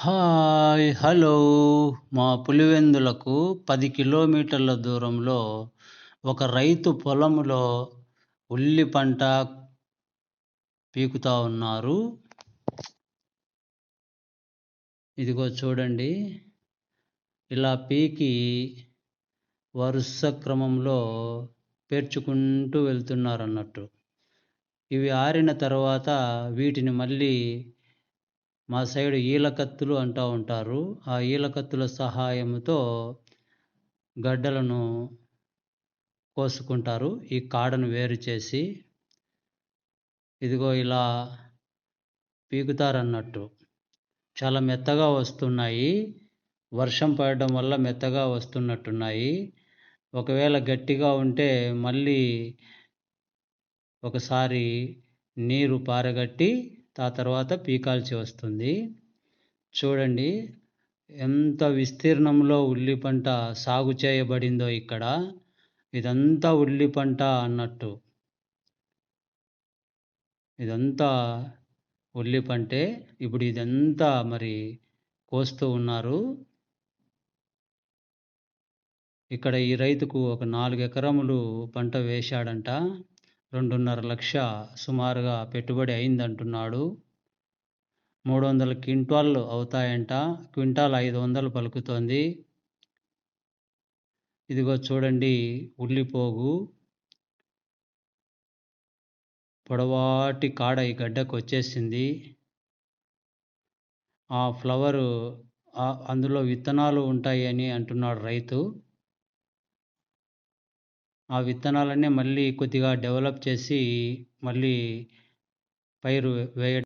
Hi hello. మా పులివెందులకు పది కిలోమీటర్ల దూరంలో ఒక రైతు పొలంలో ఉల్లి పంట పీకుతా ఉన్నారు. ఇదిగో చూడండి. ఇలా పీకి వరుస క్రమంలో పేర్చుకుంటూ వెళ్తున్నారు అన్నట్టు. ఇవి ఆరిన తర్వాత వీటిని మళ్ళీ మా సైడు ఈలకత్తులు అంటూ ఉంటారు. ఆ ఈలకత్తుల సహాయంతో గడ్డలను కోసుకుంటారు. ఈ కాడను వేరు చేసి ఇదిగో ఇలా పీకుతారన్నట్టు. చాలా మెత్తగా వస్తున్నాయి. వర్షం పడడం వల్ల మెత్తగా వస్తున్నట్టున్నాయి. ఒకవేళ గట్టిగా ఉంటే మళ్ళీ ఒకసారి నీరు పారగట్టి ఆ తర్వాత పీకాల్సి వస్తుంది. చూడండి ఎంత విస్తీర్ణంలో ఉల్లి పంట సాగు చేయబడిందో ఇక్కడ. ఇదంతా ఉల్లి పంట అన్నట్టు. ఇదంతా ఉల్లి పంటే ఇప్పుడు ఇదంతా మరి కోస్తూ ఉన్నారు. ఇక్కడ ఈ రైతుకు ఒక నాలుగు ఎకరములు పంట వేశాడంట. రెండున్నర లక్ష సుమారుగా పెట్టుబడి అయిందంటున్నాడు. మూడు వందల క్వింటాళ్ళు అవుతాయంట. క్వింటాల్ ఐదు వందలు పలుకుతోంది. ఇదిగో చూడండి ఉల్లిపోగు. పొడవాటి కాడ ఈ గడ్డకు వచ్చేసింది. ఆ ఫ్లవరు అందులో విత్తనాలు ఉంటాయి అని అంటున్నాడు రైతు. ఆ విత్తనాలన్నీ మళ్ళీ కొద్దిగా డెవలప్ చేసి మళ్ళీ పైరు వేయ